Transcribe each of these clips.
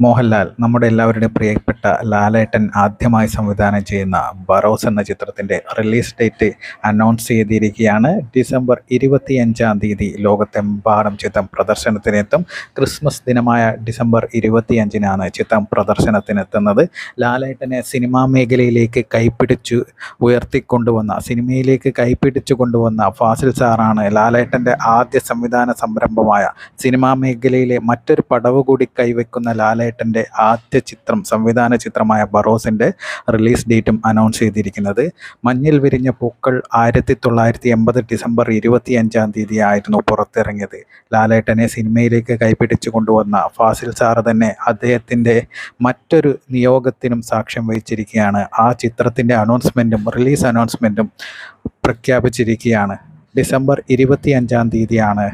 മോഹൻലാൽ നമ്മുടെ എല്ലാവരുടെയും പ്രിയപ്പെട്ട ലാലേട്ടൻ ആദ്യമായി സംവിധാനം ചെയ്യുന്ന ബറോസ് എന്ന ചിത്രത്തിന്റെ റിലീസ് ഡേറ്റ് അനൗൺസ് ചെയ്തിരിക്കുകയാണ്. ഡിസംബർ ഇരുപത്തിയഞ്ചാം തീയതി ലോകത്തെമ്പാടും ചിത്രം പ്രദർശനത്തിനെത്തും. ക്രിസ്മസ് ദിനമായ ഡിസംബർ ഇരുപത്തിയഞ്ചിനാണ് ചിത്രം പ്രദർശനത്തിനെത്തുന്നത്. ലാലേട്ടനെ സിനിമാ മേഖലയിലേക്ക് കൈപ്പിടിച്ചു ഉയർത്തിക്കൊണ്ടുവന്ന സിനിമയിലേക്ക് കൈപ്പിടിച്ചു കൊണ്ടുവന്ന ഫാസിൽ സാറാണ് ലാലേട്ടന്റെ ആദ്യ സംവിധാന സംരംഭമായ സിനിമാ മേഖലയിലെ മറ്റൊരു പടവ് കൂടി കൈവയ്ക്കുന്ന ലാലേട്ടന്റെ ആദ്യ ചിത്രം സംവിധാന ചിത്രമായ ബറോസിന്റെ റിലീസ് ഡേറ്റും അനൗൺസ് ചെയ്തിരിക്കുന്നത്. മഞ്ഞിൽ വിരിഞ്ഞ പൂക്കൾ ആയിരത്തി തൊള്ളായിരത്തി എൺപത് ഡിസംബർ ഇരുപത്തി അഞ്ചാം തീയതി ആയിരുന്നു പുറത്തിറങ്ങിയത്. ലാലേട്ടനെ സിനിമയിലേക്ക് കൈപിടിച്ചു കൊണ്ടുവന്ന ഫാസിൽ സാറ് തന്നെ അദ്ദേഹത്തിന്റെ മറ്റൊരു നിയോഗത്തിനും സാക്ഷ്യം വഹിച്ചിരിക്കുകയാണ്. ആ ചിത്രത്തിന്റെ അനൗൺസ്മെന്റും റിലീസ് അനൗൺസ്മെന്റും പ്രഖ്യാപിച്ചിരിക്കുകയാണ്. ഡിസംബർ ഇരുപത്തി അഞ്ചാം തീയതിയാണ്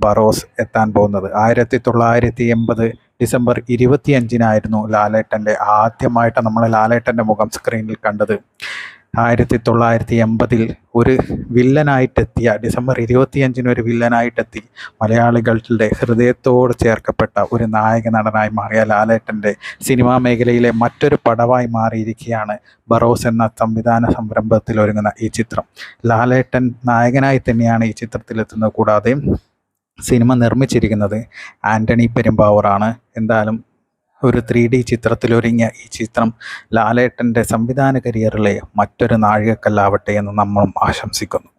ബറോസ് എത്താൻ പോകുന്നത്. ആയിരത്തി തൊള്ളായിരത്തി എൺപത് ഡിസംബർ ഇരുപത്തിയഞ്ചിനായിരുന്നു ലാലേട്ടന്റെ ആദ്യമായിട്ട് നമ്മൾ ലാലേട്ടന്റെ മുഖം സ്ക്രീനിൽ കണ്ടത്. ആയിരത്തി തൊള്ളായിരത്തി എൺപതിൽ ഒരു വില്ലനായിട്ടെത്തിയ ഡിസംബർ ഇരുപത്തിയഞ്ചിന് ഒരു വില്ലനായിട്ടെത്തി മലയാളികളുടെ ഹൃദയത്തോട് ചേർക്കപ്പെട്ട ഒരു നായക നടനായി മാറിയ ലാലേട്ടന്റെ സിനിമാ മേഖലയിലെ മറ്റൊരു പടവായി മാറിയിരിക്കുകയാണ് ബറോസ് എന്ന സംവിധാന സംരംഭത്തിൽ ഒരുങ്ങുന്ന ഈ ചിത്രം. ലാലേട്ടൻ നായകനായി തന്നെയാണ് ഈ ചിത്രത്തിലെത്തുന്നത്. കൂടാതെ സിനിമ നിർമ്മിച്ചിരിക്കുന്നത് ആന്റണി പെരുമ്പാവൂറാണ്. എന്തായാലും ഒരു ത്രീ ഡി ചിത്രത്തിലൊരുങ്ങിയ ഈ ചിത്രം ലാലേട്ടന്റെ സംവിധാന കരിയറിലെ മറ്റൊരു നാഴികക്കല്ലാവട്ടെ എന്ന് നമ്മളും ആശംസിക്കുന്നു.